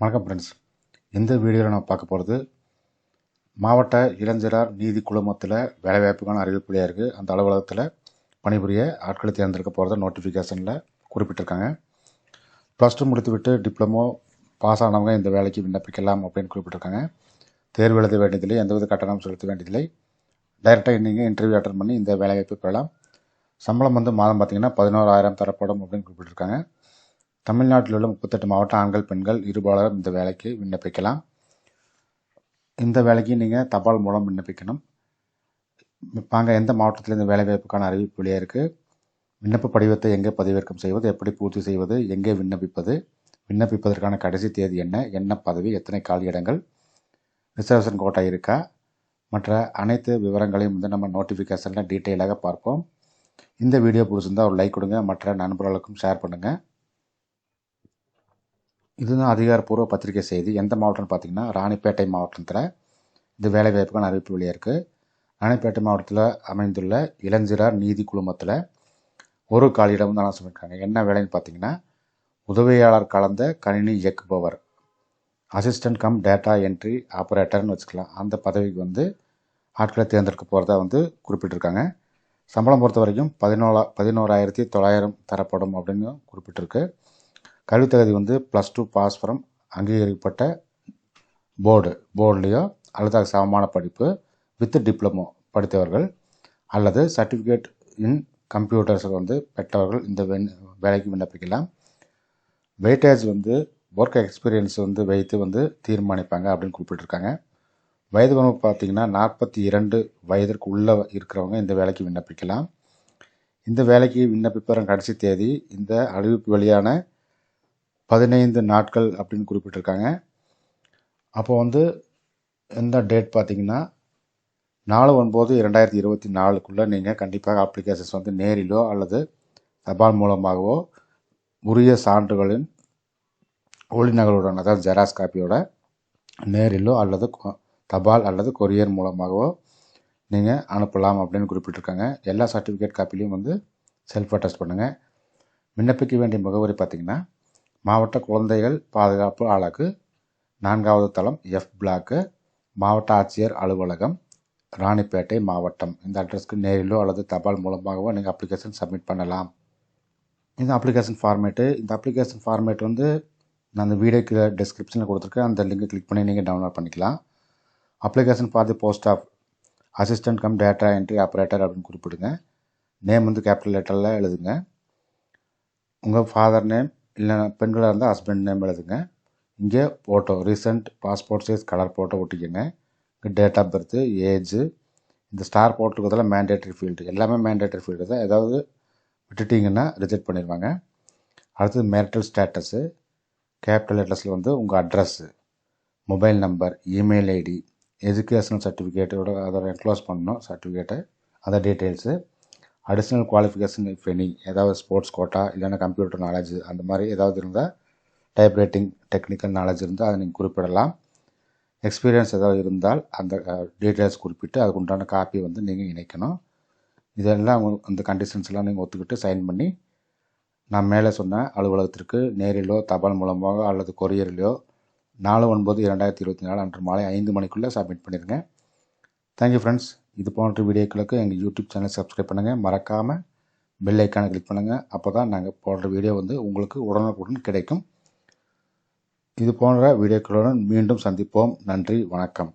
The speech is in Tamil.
வணக்கம் ஃப்ரெண்ட்ஸ் இந்த வீடியோவில் நான் பார்க்க போகிறது மாவட்ட இளைஞரார் நீதி குழுமத்தில் வேலைவாய்ப்புக்கான அறிவிப்புலையாக இருக்குது அந்த அலுவலகத்தில் பணிபுரிய ஆட்களை தேர்ந்தெடுக்க போகிறத நோட்டிஃபிகேஷனில் குறிப்பிட்டிருக்காங்க. ப்ளஸ் டூ முடித்துவிட்டு டிப்ளமோ பாஸ் ஆனவங்க இந்த வேலைக்கு விண்ணப்பிக்கலாம் அப்படின்னு குறிப்பிட்டிருக்காங்க. தேர்வு எழுத வேண்டியதில்லை எந்தவித கட்டணம் செலுத்த வேண்டியதில்லை. டைரெக்டாக நீங்கள் இன்டர்வியூ அட்டன் பண்ணி இந்த வேலைவாய்ப்பு பெறலாம். சம்பளம் வந்து மாதம் பார்த்திங்கன்னா பதினோராயிரம் தரப்படும் அப்படின்னு குறிப்பிட்டிருக்காங்க. தமிழ்நாட்டில் உள்ள முப்பத்தெட்டு மாவட்ட ஆண்கள் பெண்கள் இருபாலரும் இந்த வேலைக்கு விண்ணப்பிக்கலாம். இந்த வேலைக்கு நீங்கள் தபால் மூலம் விண்ணப்பிக்கணும். வாங்க எந்த மாவட்டத்தில் இந்த வேலைவாய்ப்புக்கான அறிவிப்பு வெளியாக இருக்குது விண்ணப்ப படிவத்தை எங்கே பதிவிறக்கம் செய்வது? எப்படி பூர்த்தி செய்வது? எங்கே விண்ணப்பிப்பது? விண்ணப்பிப்பதற்கான கடைசி தேதி என்ன? என்ன பதவி? எத்தனை காலி இடங்கள்? ரிசர்வேஷன் கோட்டா இருக்கா? மற்ற அனைத்து விவரங்களையும் வந்து நம்ம நோட்டிஃபிகேஷனில் டீட்டெயிலாக பார்ப்போம். இந்த வீடியோ பிடிச்சிருந்தால் ஒரு லைக் கொடுங்க. மற்ற நண்பர்களுக்கும் ஷேர் பண்ணுங்கள் இதுதான் அதிகாரப்பூர்வ பத்திரிகை செய்தி. எந்த மாவட்டம்னு பார்த்தீங்கன்னா ராணிப்பேட்டை மாவட்டத்தில் இந்த வேலைவாய்ப்புக்கான அறிவிப்பு வெளியாக இருக்குது ராணிப்பேட்டை மாவட்டத்தில் அமைந்துள்ள இளஞ்சிறார் நீதி குழுமத்தில் ஒரு காலியிடம் தான் சொல்லியிருக்காங்க என்ன வேலைன்னு பார்த்தீங்கன்னா உதவியாளர் கலந்த கணினி இயக்குபவர் அசிஸ்டன்ட் கம் டேட்டா என்ட்ரி ஆப்ரேட்டர்னு வச்சுக்கலாம். அந்த பதவிக்கு வந்து ஆட்களை தேர்ந்தெடுக்க போகிறதா வந்து குறிப்பிட்டிருக்காங்க. சம்பளம் பொறுத்த வரைக்கும் பதினோரா பதினோராயிரத்தி தொள்ளாயிரம் தரப்படும் அப்படின்னு குறிப்பிட்டிருக்கு. கல்வித்தகுதி வந்து ப்ளஸ் டூ பாஸ் ஃப்ரம் அங்கீகரிக்கப்பட்ட போர்டு போர்டுலேயோ அல்லது அது சமமான படிப்பு வித் டிப்ளமோ படித்தவர்கள் அல்லது சர்டிஃபிகேட் இன் கம்ப்யூட்டர்ஸ் வந்து பெற்றவர்கள் இந்த வேலைக்கு விண்ணப்பிக்கலாம். வெயிட்டேஜ் வந்து ஒர்க் எக்ஸ்பீரியன்ஸ் வந்து வைத்து வந்து தீர்மானிப்பாங்க அப்படின்னு குறிப்பிட்டிருக்காங்க. வயது வரம்பு பார்த்தீங்கன்னா நாற்பத்தி இரண்டு வயதிற்கு உள்ளே இருக்கிறவங்க இந்த வேலைக்கு விண்ணப்பிக்கலாம். இந்த வேலைக்கு விண்ணப்பிப்பதன் கடைசி தேதி இந்த அறிவிப்பு வெளியான பதினைந்து நாட்கள் அப்படின்னு குறிப்பிட்டிருக்காங்க. அப்போ வந்து எந்த டேட் பார்த்தீங்கன்னா நாலு ஒன்பது இரண்டாயிரத்தி இருபத்தி நாலுக்குள்ளே நீங்கள் கண்டிப்பாக அப்ளிகேஷன்ஸ் வந்து நேரிலோ அல்லது தபால் மூலமாகவோ உரிய சான்றுகளின் ஒளிநகலுடன் அதாவது ஜெராக்ஸ் காப்பியோட நேரிலோ அல்லது கொ- தபால் அல்லது கொரியர் மூலமாகவோ நீங்கள் அனுப்பலாம் அப்படின்னு குறிப்பிட்டிருக்காங்க. எல்லா சர்டிஃபிகேட் காப்பிலையும் வந்து செல்ஃப் அட்டஸ்ட் பண்ணுங்கள் விண்ணப்பிக்க வேண்டிய முகவரி பார்த்திங்கன்னா மாவட்ட குழந்தைகள் பாதுகாப்பு அழகு நான்காவது தளம் எஃப் பிளாக்கு மாவட்ட ஆட்சியர் அலுவலகம் ராணிப்பேட்டை மாவட்டம். இந்த அட்ரஸ்க்கு நேரிலோ அல்லது தபால் மூலமாகவோ நீங்கள் அப்ளிகேஷன் சப்மிட் பண்ணலாம். இந்த அப்ளிகேஷன் ஃபார்மேட்டு இந்த அப்ளிகேஷன் ஃபார்மேட் வந்து நான் அந்த வீடியோக்கு டிஸ்கிரிப்ஷனில் கொடுத்துருக்கேன். அந்த லிங்கை கிளிக் பண்ணி நீங்கள் டவுன்லோட் பண்ணிக்கலாம். Application for the post of assistant cum data entry operator அப்படின்னு குறிப்பிடுங்க. நேம் வந்து கேபிட்டல் லெட்டரில் எழுதுங்க. உங்கள் ஃபாதர் நேம் இல்லை பெண்களாக இருந்தால் ஹஸ்பண்ட் நேம் எழுதுங்க. இங்கே photo recent passport size colour photo ஒட்டிக்கோங்க. இங்கே டேட் ஆஃப் பர்த்து ஏஜு இந்த ஸ்டார் போட்டிருக்கிறதுல மேண்டேட்டரி ஃபீல்டு எல்லாமே மேண்டேட்டரி ஃபீல்டு தான். ஏதாவது விட்டுட்டிங்கன்னா ரிஜெக்ட் பண்ணிடுவாங்க. அடுத்தது மேரிட்டல் ஸ்டேட்டஸு கேபிட்டல் லெட்டர்ஸில் வந்து உங்கள் address mobile number email ID educational சர்டிஃபிகேட்டோட அதோட என்க்ளோஸ் பண்ணணும் சர்டிஃபிகேட்டை அதை details additional qualification if any ஏதாவது ஸ்போர்ட்ஸ் கோட்டா இல்லைன்னா கம்ப்யூட்டர் நாலேஜ் அந்த மாதிரி ஏதாவது இருந்தால் டைப் ரைட்டிங் டெக்னிக்கல் நாலேஜ் இருந்தால் அதை நீங்கள் குறிப்பிடலாம். எக்ஸ்பீரியன்ஸ் ஏதாவது இருந்தால் அந்த டீட்டெயில்ஸ் குறிப்பிட்டு அதுக்கு உண்டான காப்பி வந்து நீங்கள் இணைக்கணும். இதெல்லாம் அந்த கண்டிஷன்ஸ் எல்லாம் நீங்கள் ஒத்துக்கிட்டு சைன் பண்ணி நான் மேலே சொன்ன அலுவலகத்திற்கு நேரிலோ தபால் மூலமாக அல்லது கொரியரிலோ நாலு ஒன்பது இரண்டாயிரத்தி இருபத்தி நாலு அன்று மாலை ஐந்து மணிக்குள்ளே சப்மிட் பண்ணிடுங்க தேங்க்யூ ஃப்ரெண்ட்ஸ் இது போன்ற வீடியோக்களுக்கு எங்கள் யூடியூப் சேனல் சப்ஸ்கிரைப் பண்ணுங்கள் மறக்காமல் பெல் ஐக்கானை கிளிக் பண்ணுங்கள் அப்போ தான் நாங்கள் போடுற வீடியோ வந்து உங்களுக்கு உடனுக்குடன் கிடைக்கும். இது போன்ற வீடியோக்களுடன் மீண்டும் சந்திப்போம். நன்றி. வணக்கம்.